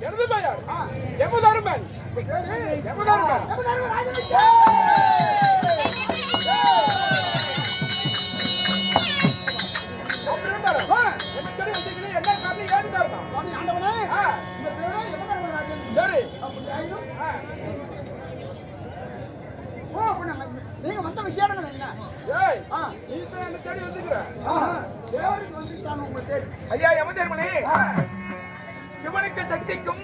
எனது பெயர் தெரியும் வச்சுக்கிறேன், என்ன காரணம், ஏது காரணம்? ஆ, சரி. நீங்க வந்த விஷயங்கள் என்ன ஏய். நீ தேடி வந்துக்கிற. தேவருக்கு வந்துட்டாங்க உங்க தேடி ஐயா யமதர்மனே சிவனுக்கு சக்திக்கும்.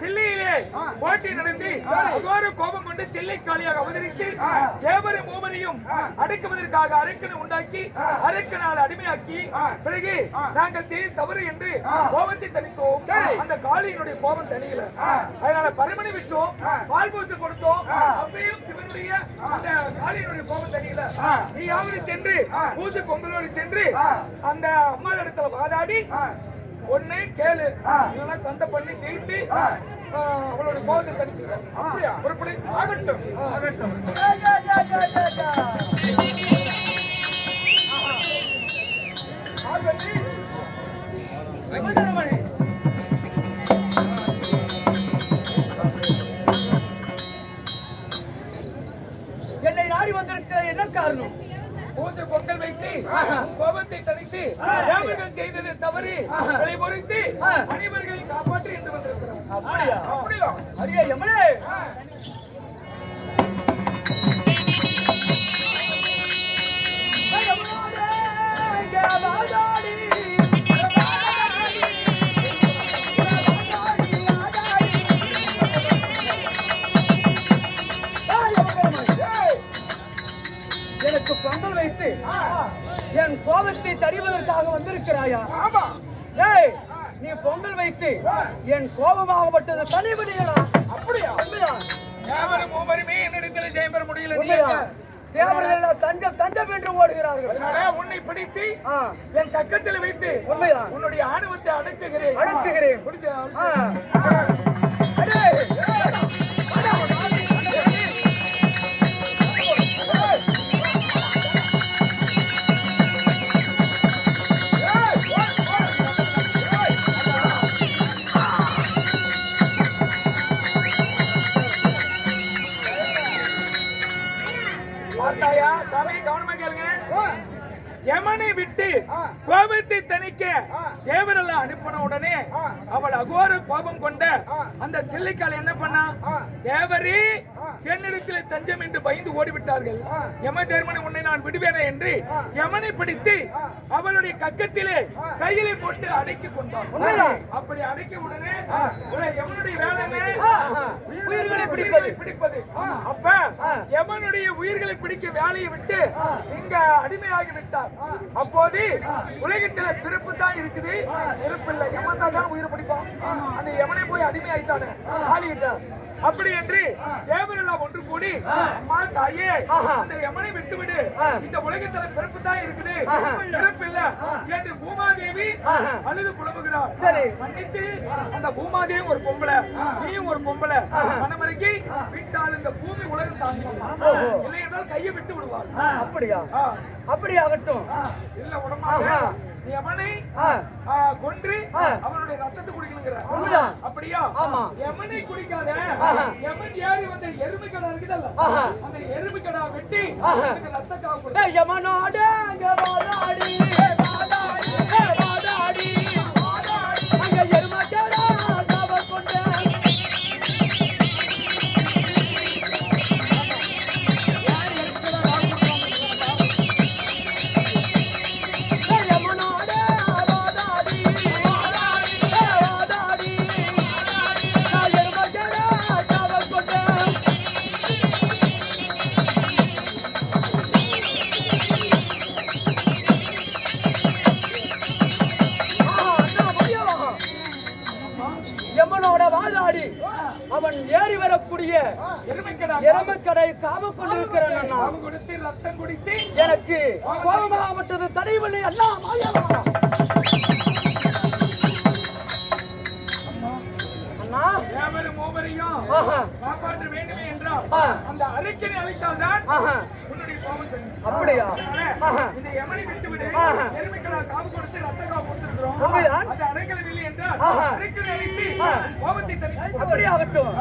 தில்லையிலே. போட்டி நடத்தி. அகோர கோபம் கொண்டு தில்லை காளியாக அவதரித்து ஆ. தேவரை மூவரையும். அடக்குவதற்காக அரக்கனை உண்டாக்கி. அரக்கனால் அடிமையாக்கி. பிறகு. நாங்கள் செய்த தவறு என்று. கோபத்தை தணித்தோம் சரி. அந்த காளியினுடைய கோபம் தணியல ஆ. அதனால பரிமணி விட்டோம் ஆ. பால் பூசை கொடுத்தோம். அப்பயும் சிவனுடைய அந்த காளியினுடைய கோபம் தணியல ஆ. நீயாவது சென்று. பூஜை பொங்கலோடு சென்று. அந்த அம்மா இடத்துல வாதாடி ஒண்ணு கேளு. இதெல்லாம் சண்டை பண்ணி ஜெயித்து ஆ. ஆ, அவளோட கோபத்தை ஒரு பிள்ளை ஆகட்டும். ஆகட்டும். என்னை நாடி வந்திருக்கிற என்ன காரணம்? பூஜை பொங்கல் வைத்து. கோபத்தை தணித்து ஆ. தேவர்கள் செய்தது தவறி. அதை பொறுத்து. அனைவர்களை காப்பாற்றி என்று வந்திருக்கிறோம் அப்படியா? அப்படியா அரிய யமனே கோபத்தை தடிவதற்காக வந்திருக்கிறாயா? ஆமா. ஏய் நீ பொங்கல் வைத்து என் கோபமாகப்பட்டது தனிபடிகளா அப்படியா? என்னிடத்தில் ஜெயம் பெற முடியல நீ உண்மைதான் தேவர்கள் தஞ்சம் தஞ்சம் என்று ஓடுகிறார்கள். உன்னை பிடித்து என் கக்கத்தில் வைத்து உண்மைதான் உன்னுடைய ஆணவத்தை அடக்குகிறேன். அடக்குகிறேன். பார்த்தாயா சாமி கவனமா கேளுங்க யமனை விட்டு. கோபத்தை தணிக்க ஆ. தேவரெல்லாம் அனுப்பின உடனே. அவள் அகோர கோபம் கொண்ட. அந்த தில்லைக்கால் என்ன பண்ணா. தேவரே. என்னிடத்தில் தஞ்சம் என்று பயந்து ஓடிவிட்டார்கள். யம தேர்மனை உன்னை நான் விடுவேனே என்று. யமனை பிடித்து. அவளுடைய கக்கத்திலே. கையிலே போட்டு அடக்கி கொண்டான். அப்படி அடக்கி உடனே யமனுடைய வேலை. உயிர்களை பிடிப்பது. பிடிப்பது. அப்ப ஆ. யமனுடைய உயிர்களை பிடிக்க வேலையை விட்டு. இங்க அடிமையாகி விட்டார். அப்போது உலகத்துல பிறப்பு தான் இருக்குது பிறப்பு இல்லை யமன் தான் உயிரை பிடிப்பான் அந்த யமனை போய் அடிமை ஆயிட்டானே ஆளிட்டான் அப்படி என்று தேவரெல்லாம் ஒன்று கூடி அம்மா தாயே. அந்த யமனை விட்டுவிடு. இந்த உலகத்துல பிறப்பு தான் இருக்குது. பிறப்பு இல்ல. என்று பூமாதேவி. அழுது புலம்புகிறார். சரி. மன்னித்து அந்த பூமாதேவி ஒரு பொம்பளை நீயும் ஒரு பொம்பளை. மனமறைக்கு விட்டால் இந்த பூமி உலகம் தாங்கும் ஓஹோ. இல்லை என்றால் கையை விட்டு விடுவார் அப்படியா. அப்படி ஆகட்டும் இல்ல உடம்பாக ஆ, கொன்று. அவனுடைய ரத்தத்தை குடிக்கணுங்கிற. அப்படியா ஆமா. எமனை குடிக்காத. எமன் ஏறி வந்த எருமை கடா இருக்குதல்ல. அந்த எருமை கடா வெட்டி ரத்த காப்பு யமனோடு அவன் ஏறி வரக்கூடிய எருமைக்கடா எருமக்கடை காம கொண்டிருக்கிறேன் அண்ணா. ரத்தம் குடித்து எனக்கு கோபமாகப்பட்டது தடைவில்லை அண்ணா அண்ணா. மூவரையும் காப்பாற்ற வேண்டுமே என்றால் அந்த அப்படியா? இந்த விட்டு எருமைக்கடா காவு கொடுத்து ரத்த காவு கொடுத்திருக்கிறோம் அந்த இல்லை என்றால் ஆஹா. கோபத்தை அப்படியே ஆகட்டும்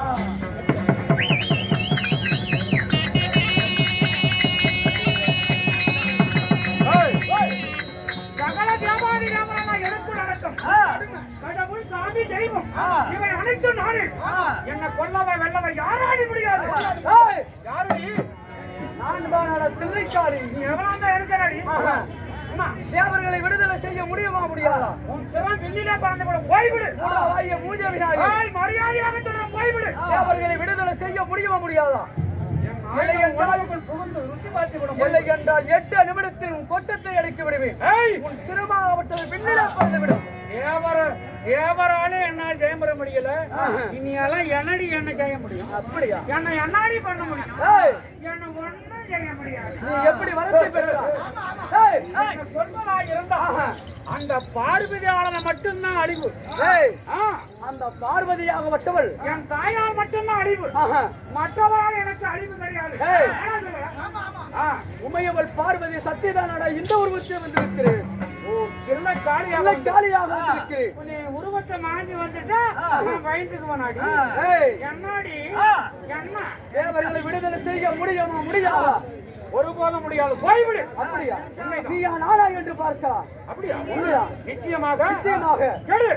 சகல வியாபாரி ராமராஜா எனக்குள் அடக்கம் கடவுள் சாமி தெய்வம் இவை அனைத்தும் நாடு என்ன கொல்லவை வெல்லவை யாராடி முடியாது யாரு? நான் தான் தில்லைக்காரி நீ எவனாந்தா இருக்கிறாடி ஆஹா. அம்மா தேவர்களை விடுதலை செய்ய முடியுமா முடியாதா? வில்லிலே பறந்து கூட போய்விடு மூஜவினாகி ஏய், மரியாதையாக சொல்றேன். போய்விடு தேவர்களை விடுதலை செய்ய முடியுமா முடியாதா? என்றால் எட்டு நிமிடத்தில் உன் கொட்டத்தை அடக்கி விடுவேன். உன் திருமாவட்டது பின்னிலே பறந்து விடும். தேவர தேவராலே என்னால் ஜெயம் பெற முடியல. இனியெல்லாம் என்னடி என்ன செய்ய முடியும்? அப்படியா? என்னை என்னாடி பண்ண முடியும்? என்ன நீ எப்படி வளர்ச்சி இருந்தா. அந்த பார்வதியாளனை மட்டும்தான் அழிவு. அந்த பார்வதியாகப்பட்டவள். என் தாயால் மட்டும்தான் அழிவு. மற்றவரால் எனக்கு அழிவு கிடையாது. உமையவள் பார்வதி சத்தியதானடா இந்த உருவத்தில் வந்திருக்கிறேன் ஓ திரும்ப காளியாக வந்திருக்கிறேன். மாஞ்சி வந்துட்டா நான் பயந்துக்குவேன் நாடி ஏய், என்னாடி என்ன தேவர்களை விடுதலை செய்ய முடியுமா? முடியாதா? ஒருபோதும் முடியாது. போய்விடு அப்படியா? நீயா நானா என்று பார்க்கலாம் அப்படியா? நிச்சயமாக. நிச்சயமாக. கெடு.